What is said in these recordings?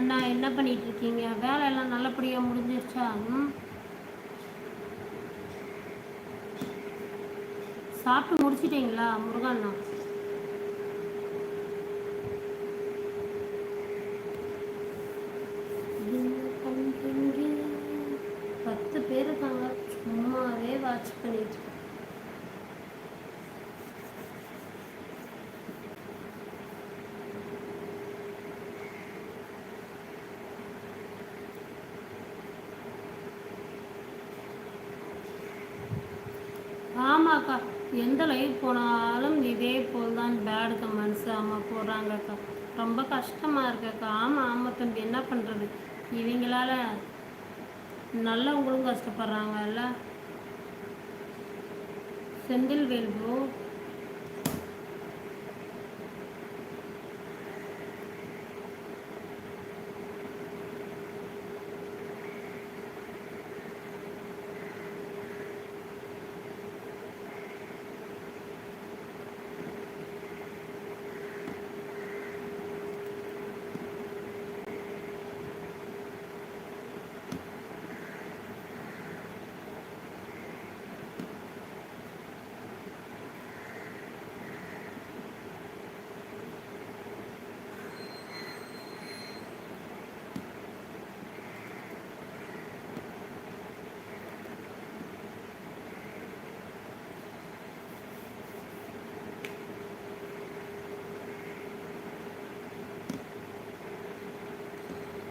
அண்ணா என்ன பண்ணிட்டு இருக்கீங்க வேலையெல்லாம் நல்லபடியாக முடிஞ்சிருச்சா? சாப்பிட்டு முடிச்சிட்டிங்களா முருகண்ணா? பத்து பேர் இருக்காங்க. சும்மாவே வாட்ச் பண்ணிட்டு ஆமாக்கா. எந்த லைவ் போனாலும் இதே போல் தான் பேடு கமெண்ட்ஸ் ஆமாம் போடுறாங்கக்கா. ரொம்ப கஷ்டமாக இருக்குக்கா. ஆமாம் ஆமாம் தம்பி என்ன பண்ணுறது இவங்களால நல்லவங்களும் கஷ்டப்படுறாங்கல்ல. செந்தில் வேல் ப்ரோ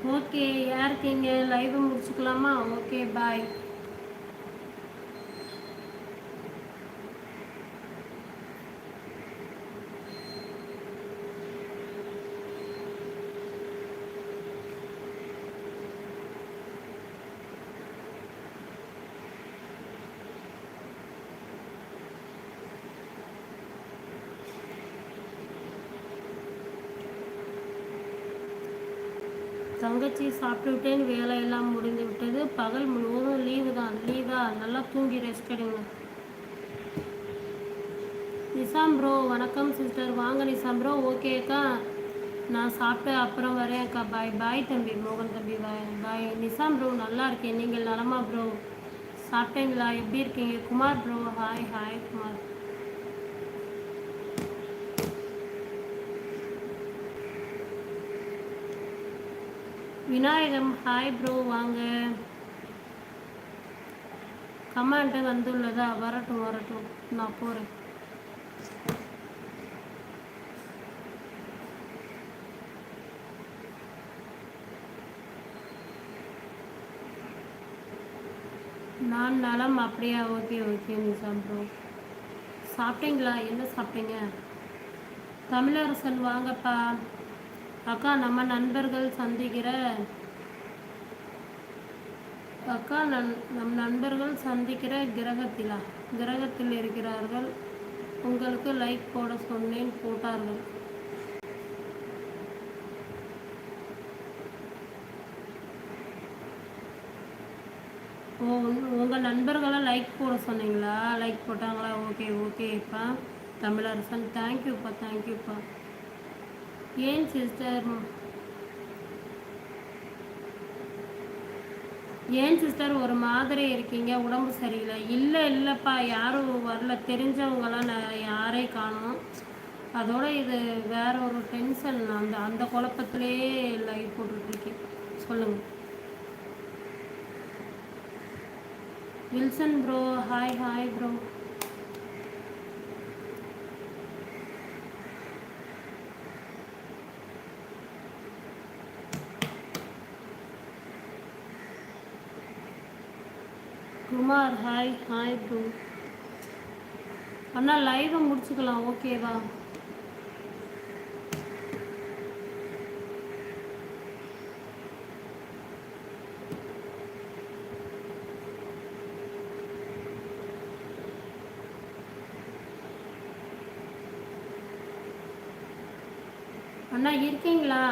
ஓகே யாருக்கீங்க லைவ் முடிச்சுக்கலாமா? ஓகே பாய் தங்கச்சி சாப்பிட்டு விட்டேன் வேலையெல்லாம் முடிந்து விட்டது பகல் முழுவதும் லீவு தான் லீவா நல்லா தூங்கி ரெஸ்ட் எடுங்க. நிசாம் ப்ரோ வணக்கம் சிஸ்டர் வாங்க நிசாம் ப்ரோ ஓகேக்கா நான் சாப்பிட்டு அப்புறம் வரேன்க்கா பாய் பாய் தம்பி மோகன் தம்பி. பாய் பாய் நிசாம் ப்ரோ நல்லா இருக்கேன். நீங்கள் நலமா ப்ரோ சாப்பிட்டீங்களா? எப்படி இருக்கீங்க? Kumar bro hi hi Kumar. Vinayagam hi bro வாங்க. கமெண்ட்டு வந்துள்ளதா? வரட்டும் வரட்டும். நான் போகிறேன் நான் நலம் அப்படியா? ஓகே ஓகே நிசாம் ப்ரோ சாப்பிட்டீங்களா? என்ன சாப்பிட்டீங்க? தமிழரசன் வாங்கப்பா. அக்கா நம்ம நண்பர்கள் சந்திக்கிற அக்கா நன் நம் நண்பர்கள் சந்திக்கிற கிரகத்திலா? கிரகத்தில் இருக்கிறார்கள். உங்களுக்கு லைக் போட சொன்னேன் போட்டார்கள். ஓ உங்கள் நண்பர்களை லைக் போட சொன்னீங்களா? லைக் போட்டாங்களா? ஓகே ஓகேப்பா தமிழரசன் தேங்க்யூப்பா தேங்க்யூப்பா ஏன் சிஸ்டர்? ஏன் சிஸ்டர் ஒரு மாதிரி இருக்கீங்க? உடம்பு சரியில்லை. இல்லை இல்லைப்பா. யாரும் வரல. தெரிஞ்சவங்களாம் நான் யாரையும் காணோம்? அதோட இது வேற ஒரு டென்ஷன் அந்த அந்த குழப்பத்திலேயே லைவ் போட்டுட்ருக்கேன். சொல்லுங்கள் Wilson bro hi hi bro Kumar hi hi bro அண்ணா லைவை முடிச்சுக்கலாம் ஓகேவா அண்ணா இருக்கீங்களா?